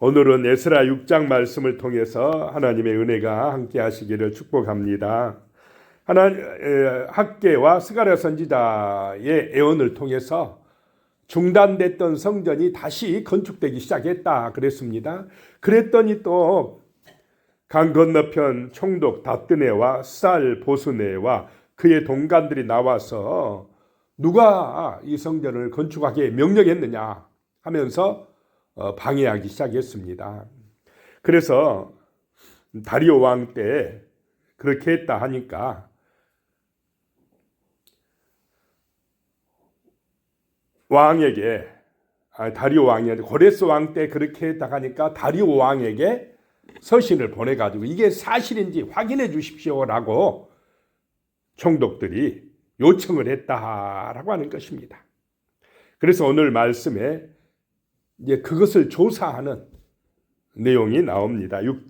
오늘은 에스라 6장 말씀을 통해서 하나님의 은혜가 함께 하시기를 축복합니다. 하나 에, 학계와 스가랴 선지자의 애언을 통해서 중단됐던 성전이 다시 건축되기 시작했다 그랬습니다. 그랬더니 또 강 건너편 총독 다뜨네와 쌀 보스네와 그의 동간들이 나와서 누가 이 성전을 건축하게 명령했느냐 하면서 어, 방해하기 시작했습니다. 그래서 다리오 왕 때 그렇게 했다 하니까 왕에게 아, 다리오 왕이 고레스 왕 때 그렇게 했다 하니까 다리오 왕에게 서신을 보내가지고 이게 사실인지 확인해 주십시오라고 총독들이 요청을 했다라고 하는 것입니다. 그래서 오늘 말씀에 이제 그것을 조사하는 내용이 나옵니다. 6,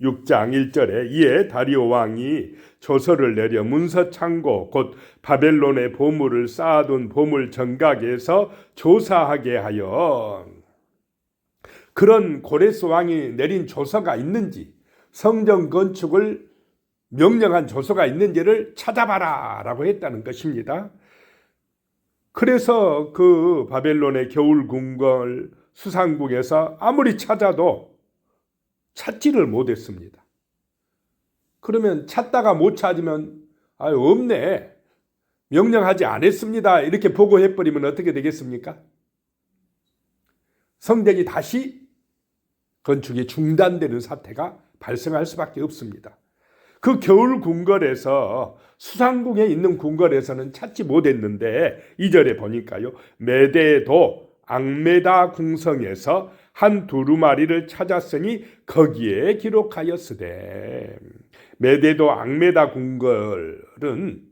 6장 1절에 이에 다리오 왕이 조서를 내려 문서 창고 곧 바벨론의 보물을 쌓아둔 보물 정각에서 조사하게 하여 그런 고레스 왕이 내린 조서가 있는지 성전 건축을 명령한 조서가 있는지를 찾아봐라 라고 했다는 것입니다. 그래서 그 바벨론의 겨울 궁궐 수상국에서 아무리 찾아도 찾지를 못했습니다. 그러면 찾다가 못 찾으면 아 없네 명령하지 않았습니다 이렇게 보고해 버리면 어떻게 되겠습니까? 성전이 다시 건축이 중단되는 사태가 발생할 수밖에 없습니다. 그 겨울 궁궐에서 수상궁에 있는 궁궐에서는 찾지 못했는데 이절에 보니까요. 메대도 앙메다 궁성에서 한 두루마리를 찾았으니 거기에 기록하였으되 메대도 앙메다 궁궐은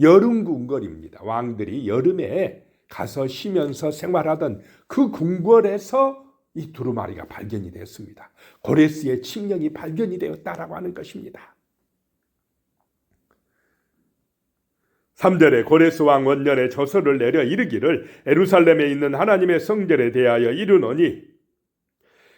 여름 궁궐입니다. 왕들이 여름에 가서 쉬면서 생활하던 그 궁궐에서 이 두루마리가 발견이 되었습니다. 고레스의 칙령이 발견이 되었다라고 하는 것입니다. 3절에 고레스 왕 원년에 저서를 내려 이르기를 에루살렘에 있는 하나님의 성전에 대하여 이르노니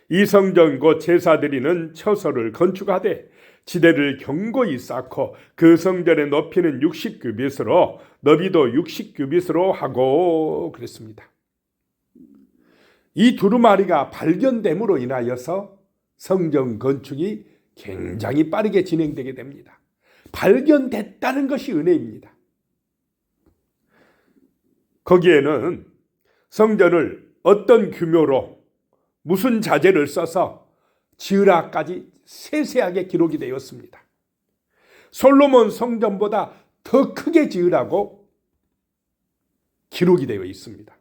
이 성전 곧 제사 드리는 처소를 건축하되 지대를 견고히 쌓고 그 성전의 높이는 60규빗으로 너비도 60규빗으로 하고 그랬습니다. 이 두루마리가 발견됨으로 인하여서 성전 건축이 굉장히 빠르게 진행되게 됩니다. 발견됐다는 것이 은혜입니다. 거기에는 성전을 어떤 규모로 무슨 자재를 써서 지으라까지 세세하게 기록이 되었습니다. 솔로몬 성전보다 더 크게 지으라고 기록이 되어 있습니다.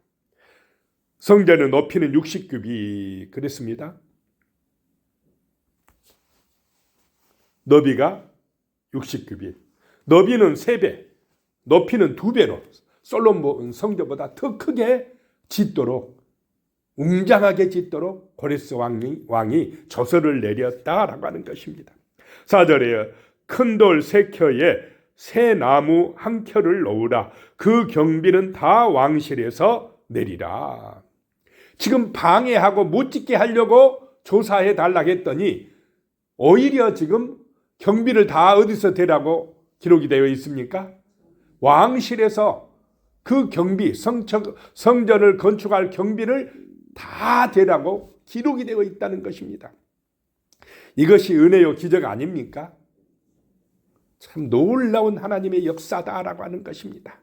성전의 높이는 60규비 그랬습니다. 너비가 60규비. 너비는 3배, 높이는 2배로 솔로몬 성전보다 더 크게 짓도록 웅장하게 짓도록 고레스 왕이, 왕이 조서를 내렸다라고 하는 것입니다. 4절에 큰 돌 세 켜에 새 나무 한 켜를 놓으라. 그 경비는 다 왕실에서 내리라. 지금 방해하고 못 짓게 하려고 조사해 달라고 했더니 오히려 지금 경비를 다 어디서 대라고 기록이 되어 있습니까? 왕실에서 그 경비, 성청, 성전을 건축할 경비를 다 대라고 기록이 되어 있다는 것입니다. 이것이 은혜요 기적 아닙니까? 참 놀라운 하나님의 역사다라고 하는 것입니다.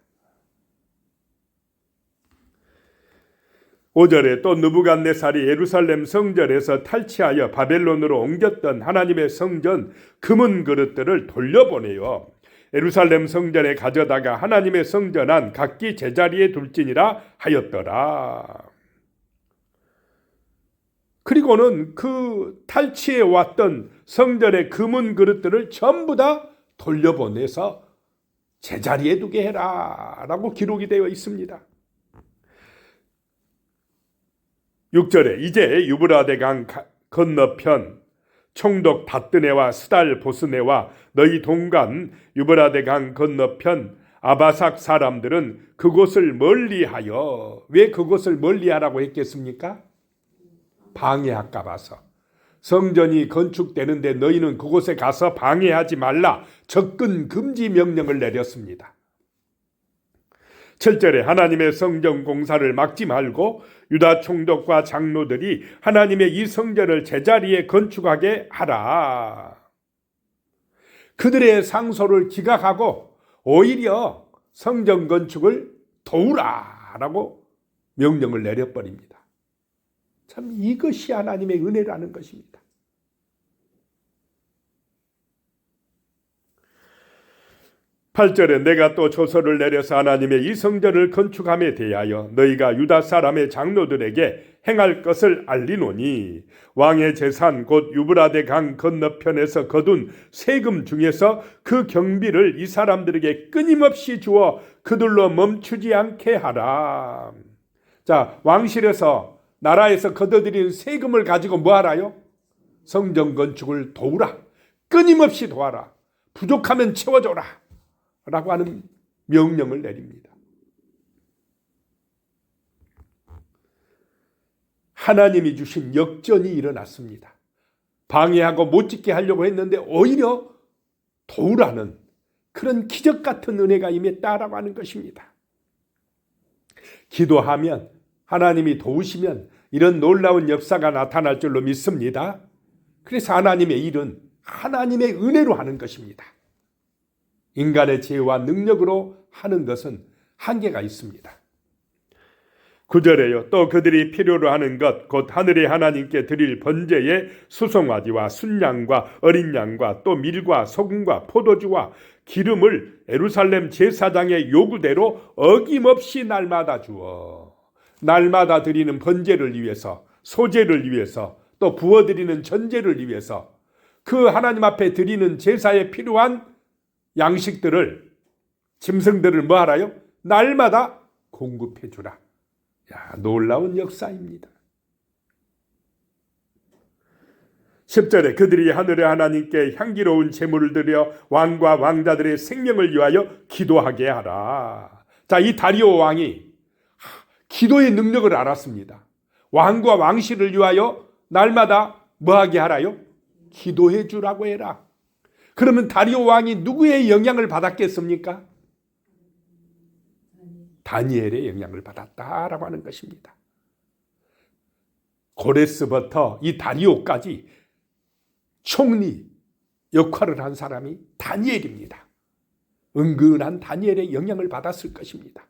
5절에 또 느부갓네살이 예루살렘 성전에서 탈취하여 바벨론으로 옮겼던 하나님의 성전 금은 그릇들을 돌려보내요. 예루살렘 성전에 가져다가 하나님의 성전 안 각기 제자리에 둘지니라 하였더라. 그리고는 그 탈취해 왔던 성전의 금은 그릇들을 전부 다 돌려보내서 제자리에 두게 해라 라고 기록이 되어 있습니다. 6절에 이제 유브라데 강 건너편 총독 바뜨네와 스달 보스네와 너희 동간 유브라데 강 건너편 아바삭 사람들은 그곳을 멀리하여 왜 그곳을 멀리하라고 했겠습니까? 방해할까 봐서 성전이 건축되는데 너희는 그곳에 가서 방해하지 말라 접근 금지 명령을 내렸습니다. 7절에 하나님의 성전 공사를 막지 말고 유다 총독과 장로들이 하나님의 이 성전을 제자리에 건축하게 하라. 그들의 상소를 기각하고 오히려 성전 건축을 도우라 라고 명령을 내려버립니다. 참 이것이 하나님의 은혜라는 것입니다. 8절에 내가 또 조서를 내려서 하나님의 이 성전을 건축함에 대하여 너희가 유다 사람의 장로들에게 행할 것을 알리노니 왕의 재산 곧 유브라데 강 건너편에서 거둔 세금 중에서 그 경비를 이 사람들에게 끊임없이 주어 그들로 멈추지 않게 하라. 자, 왕실에서 나라에서 거둬들인 세금을 가지고 뭐 하라요? 성전 건축을 도우라. 끊임없이 도와라. 부족하면 채워줘라. 라고 하는 명령을 내립니다. 하나님이 주신 역전이 일어났습니다. 방해하고 못 짓게 하려고 했는데 오히려 도우라는 그런 기적 같은 은혜가 임했다라고 하는 것입니다. 기도하면 하나님이 도우시면 이런 놀라운 역사가 나타날 줄로 믿습니다. 그래서 하나님의 일은 하나님의 은혜로 하는 것입니다. 인간의 지혜와 능력으로 하는 것은 한계가 있습니다. 구절에요. 또 그들이 필요로 하는 것, 곧 하늘의 하나님께 드릴 번제의 수송아지와 순양과 어린 양과 또 밀과 소금과 포도주와 기름을 에루살렘 제사장의 요구대로 어김없이 날마다 주어 날마다 드리는 번제를 위해서 소제를 위해서 또 부어드리는 전제를 위해서 그 하나님 앞에 드리는 제사에 필요한 양식들을 짐승들을 뭐 하라요? 날마다 공급해 주라. 야, 놀라운 역사입니다. 10절에 그들이 하늘의 하나님께 향기로운 제물을 드려 왕과 왕자들의 생명을 위하여 기도하게 하라. 자, 이 다리오 왕이 기도의 능력을 알았습니다. 왕과 왕실을 위하여 날마다 뭐하게 하라요? 기도해 주라고 해라. 그러면 다리오 왕이 누구의 영향을 받았겠습니까? 다니엘의 영향을 받았다라고 하는 것입니다. 고레스부터 이 다리오까지 총리 역할을 한 사람이 다니엘입니다. 은근한 다니엘의 영향을 받았을 것입니다.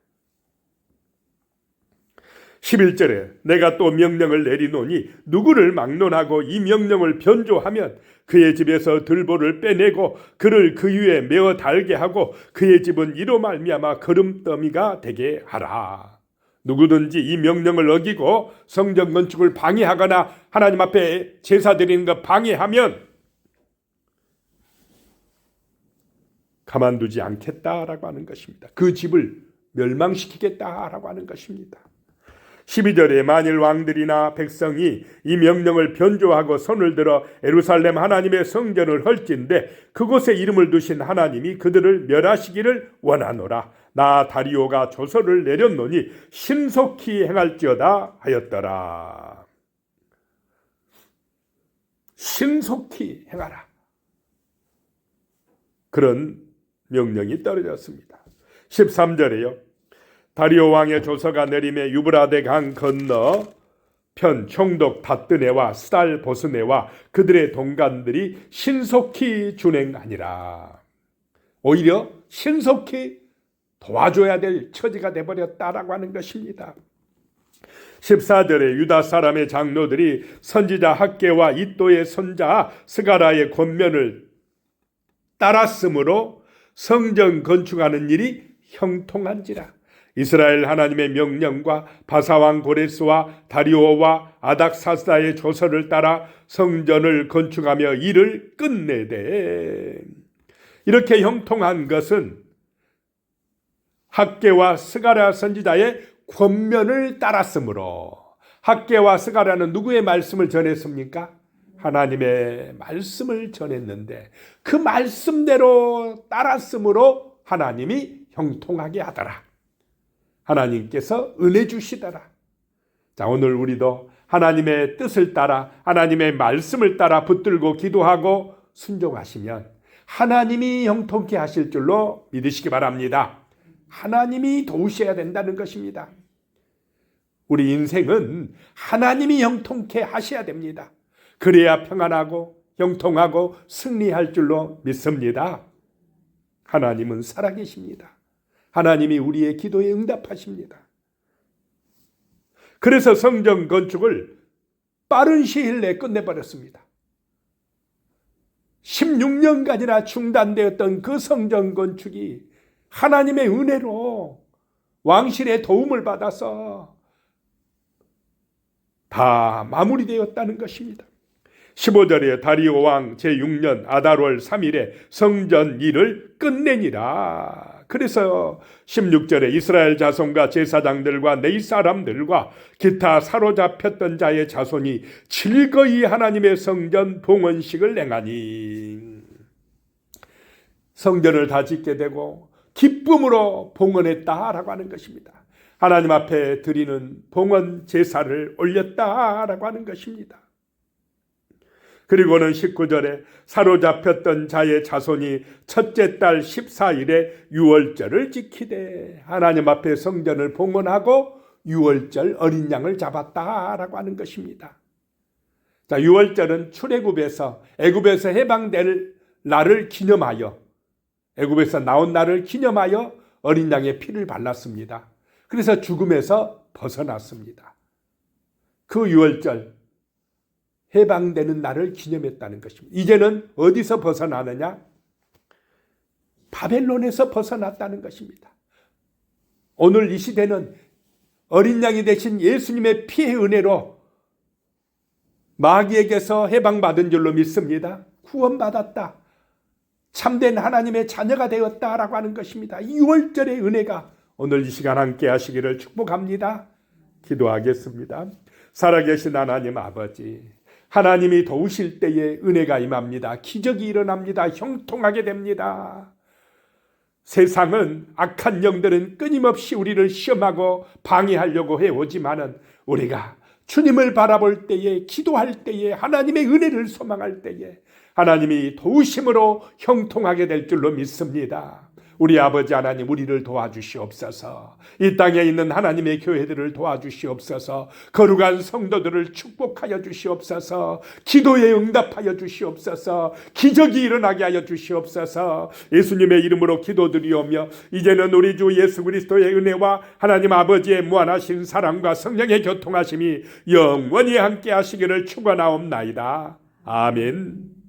11절에 내가 또 명령을 내리노니 누구를 막론하고 이 명령을 변조하면 그의 집에서 들보를 빼내고 그를 그 위에 메어 달게 하고 그의 집은 이로 말미암아 걸음더미가 되게 하라. 누구든지 이 명령을 어기고 성전 건축을 방해하거나 하나님 앞에 제사 드리는 것 방해하면 가만두지 않겠다라고 하는 것입니다. 그 집을 멸망시키겠다라고 하는 것입니다. 12절에 만일 왕들이나 백성이 이 명령을 변조하고 손을 들어 에루살렘 하나님의 성전을 헐진데 그곳에 이름을 두신 하나님이 그들을 멸하시기를 원하노라. 나 다리오가 조서를 내렸노니 신속히 행할지어다 하였더라. 신속히 행하라. 그런 명령이 떨어졌습니다. 13절에요 다리오 왕의 조서가 내림에 유브라데 강 건너 편 총독 다뜨네와 스달 보스네와 그들의 동간들이 신속히 준행하니라. 오히려 신속히 도와줘야 될 처지가 되버렸다라고 하는 것입니다. 14절에 유다 사람의 장로들이 선지자 학계와 이또의 손자 스가라의 권면을 따랐으므로 성전 건축하는 일이 형통한지라. 이스라엘 하나님의 명령과 바사왕 고레스와 다리오와 아닥사스다의 조서를 따라 성전을 건축하며 일을 끝내되 이렇게 형통한 것은 학계와 스가랴 선지자의 권면을 따랐으므로 학계와 스가랴는 누구의 말씀을 전했습니까? 하나님의 말씀을 전했는데 그 말씀대로 따랐으므로 하나님이 형통하게 하더라. 하나님께서 은혜 주시더라. 자, 오늘 우리도 하나님의 뜻을 따라 하나님의 말씀을 따라 붙들고 기도하고 순종하시면 하나님이 형통케 하실 줄로 믿으시기 바랍니다. 하나님이 도우셔야 된다는 것입니다. 우리 인생은 하나님이 형통케 하셔야 됩니다. 그래야 평안하고 형통하고 승리할 줄로 믿습니다. 하나님은 살아계십니다. 하나님이 우리의 기도에 응답하십니다. 그래서 성전 건축을 빠른 시일 내에 끝내버렸습니다. 16년간이나 중단되었던 그 성전 건축이 하나님의 은혜로 왕실의 도움을 받아서 다 마무리되었다는 것입니다. 15절에 다리오 왕 제6년 아달월 3일에 성전 일을 끝내니라. 그래서 16절에 이스라엘 자손과 제사장들과 내 사람들과 기타 사로잡혔던 자의 자손이 즐거이 하나님의 성전 봉헌식을 행하니 성전을 다 짓게 되고 기쁨으로 봉헌했다라고 하는 것입니다. 하나님 앞에 드리는 봉헌 제사를 올렸다라고 하는 것입니다. 그리고는 19절에 사로잡혔던 자의 자손이 첫째 달 14일에 유월절을 지키되 하나님 앞에 성전을 봉헌하고 유월절 어린 양을 잡았다라고 하는 것입니다. 자, 유월절은 출애굽에서 애굽에서 해방될 날을 기념하여 애굽에서 나온 날을 기념하여 어린 양의 피를 발랐습니다. 그래서 죽음에서 벗어났습니다. 그 유월절 해방되는 날을 기념했다는 것입니다. 이제는 어디서 벗어나느냐? 바벨론에서 벗어났다는 것입니다. 오늘 이 시대는 어린 양이 되신 예수님의 피의 은혜로 마귀에게서 해방받은 줄로 믿습니다. 구원받았다. 참된 하나님의 자녀가 되었다라고 하는 것입니다. 6월절의 은혜가 오늘 이 시간 함께 하시기를 축복합니다. 기도하겠습니다. 살아계신 하나님 아버지, 하나님이 도우실 때에 은혜가 임합니다. 기적이 일어납니다. 형통하게 됩니다. 세상은 악한 영들은 끊임없이 우리를 시험하고 방해하려고 해오지만은 우리가 주님을 바라볼 때에 기도할 때에 하나님의 은혜를 소망할 때에 하나님이 도우심으로 형통하게 될 줄로 믿습니다. 우리 아버지 하나님 우리를 도와주시옵소서. 이 땅에 있는 하나님의 교회들을 도와주시옵소서. 거룩한 성도들을 축복하여 주시옵소서. 기도에 응답하여 주시옵소서. 기적이 일어나게 하여 주시옵소서. 예수님의 이름으로 기도드리오며 이제는 우리 주 예수 그리스도의 은혜와 하나님 아버지의 무한하신 사랑과 성령의 교통하심이 영원히 함께 하시기를 축원하옵나이다. 아멘.